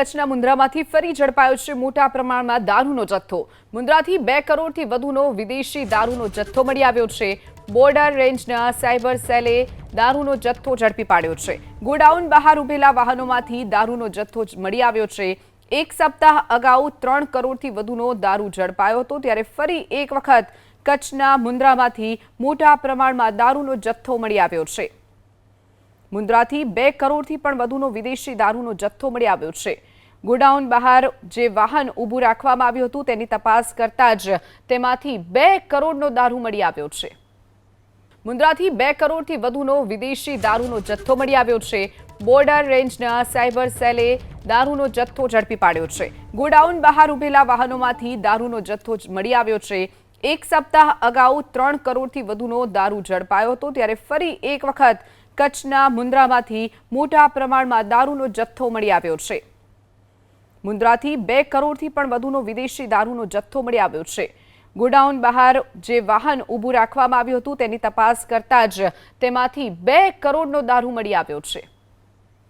કચ્છના મુન્દ્રામાંથી ફરી ઝડપાયો છે મોટા પ્રમાણમાં દારૂનો જથ્થો. મુન્દ્રાથી બે કરોડથી વધુનો વિદેશી દારૂનો જથ્થો મળી આવ્યો છે. બોર્ડર રેન્જના સાયબર સેલે દારૂનો જથ્થો ઝડપી પાડ્યો છે. ગોડાઉન બહાર ઉભેલા વાહનોમાંથી દારૂનો જથ્થો મળી આવ્યો છે. એક સપ્તાહ અગાઉ ત્રણ કરોડથી વધુનો દારૂ ઝડપાયો હતો, ત્યારે ફરી એક વખત કચ્છના મુન્દ્રામાંથી મોટા પ્રમાણમાં દારૂનો જથ્થો મળી આવ્યો છે. મુન્દ્રાથી બે કરોડથી પણ વધુનો વિદેશી દારૂનો જથ્થો મળી આવ્યો છે. ગોડાઉન બહાર જે વાહન ઊભું રાખવામાં આવ્યું હતું તેની તપાસ કરતા જ તેમાંથી બે કરોડનો દારૂ મળી આવ્યો છે. મુન્દ્રાથી બે કરોડથી વધુનો વિદેશી દારૂનો જથ્થો મળી આવ્યો છે. બોર્ડર રેન્જના સાયબર સેલે દારૂનો જથ્થો ઝડપી પાડ્યો છે. ગોડાઉન બહાર ઉભેલા વાહનોમાંથી દારૂનો જથ્થો મળી આવ્યો છે. એક સપ્તાહ અગાઉ ત્રણ કરોડથી વધુનો દારૂ ઝડપાયો હતો ત્યારે ફરી એક વખત કચ્છના મુન્દ્રામાંથી મોટા પ્રમાણમાં દારૂનો જથ્થો મળી આવ્યો છે. મુન્દ્રાથી બે કરોડથી પણ વધુનો વિદેશી દારૂનો જથ્થો મળી આવ્યો છે. ગોડાઉન બહાર જે વાહન ઊભું રાખવામાં આવ્યું હતું તેની તપાસ કરતા જ તેમાંથી બે કરોડનો દારૂ મળી આવ્યો છે.